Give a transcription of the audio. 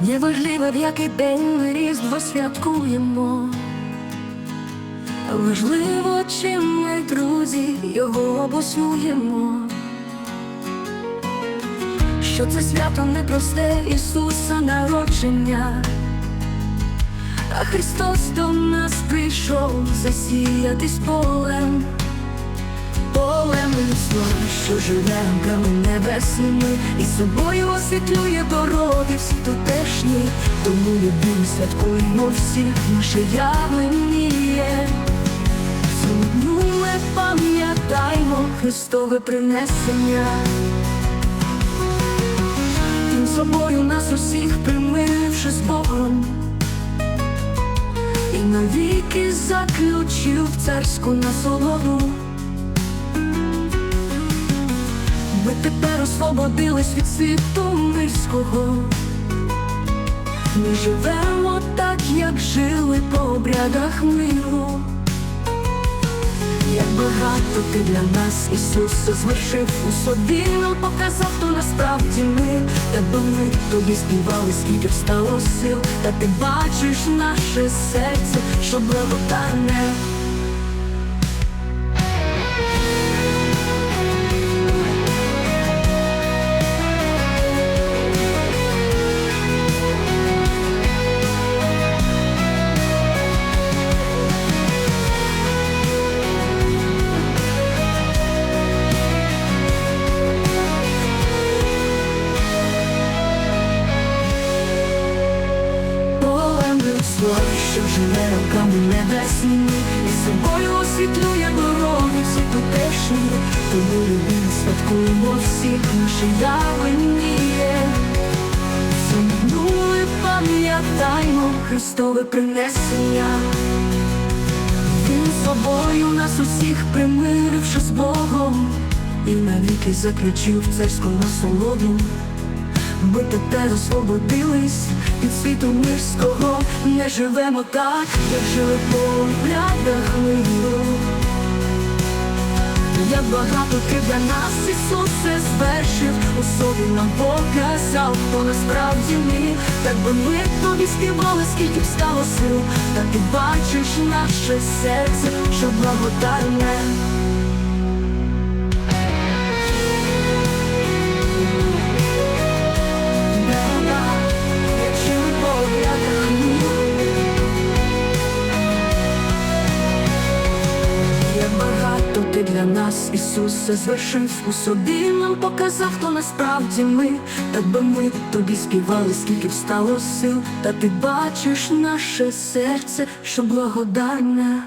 Неважливо, в який день ми різдво святкуємо. Важливо, чим ми, друзі, його обоснуємо. Що це свято непросте Ісуса народження, а Христос до нас прийшов засіятись полем, полем людства, що живе рамками небесними, і собою освітлює дороги всі тутешні, тому любим святкуємо всі наше явленіє. Сьогодні ми пам'ятаємо Христове принесення. Тим собою нас усіх примиривши з Богом, і навіки заключив царську насолоду. Тепер освободились від світу мирського. Ми живемо так, як жили по обрядах миру. Як багато ти для нас, Ісусе, звершив у собі, нам показав, хто насправді ми, та би ми тобі співали, скільки встало сил, та ти бачиш наше серце, що благотарне. Полем людство, що живе роками небесні, і собою освітлює дороги всі тутешні, тому любимо святкуємо всіх наше явленіє. Сумну і пам'ятаймо Христове принесення. Він собою нас усіх примиривши з Богом, і навіки заключив царську насолоду. Ми тепер освободились від світу мирського, не живемо так, як жили по обрядах миру. Як багато ти для нас, Ісусе, звершив, у собі нам показав, хто насправді ми, так би ми тобі співали, скільки б стало сил, та ти бачиш наше серце, що благодарне. Багато ти для нас, Ісусе, звершив у собі, нам показав, хто насправді ми, так би ми тобі співали, скільки встало сил, та ти бачиш наше серце, що благодарне.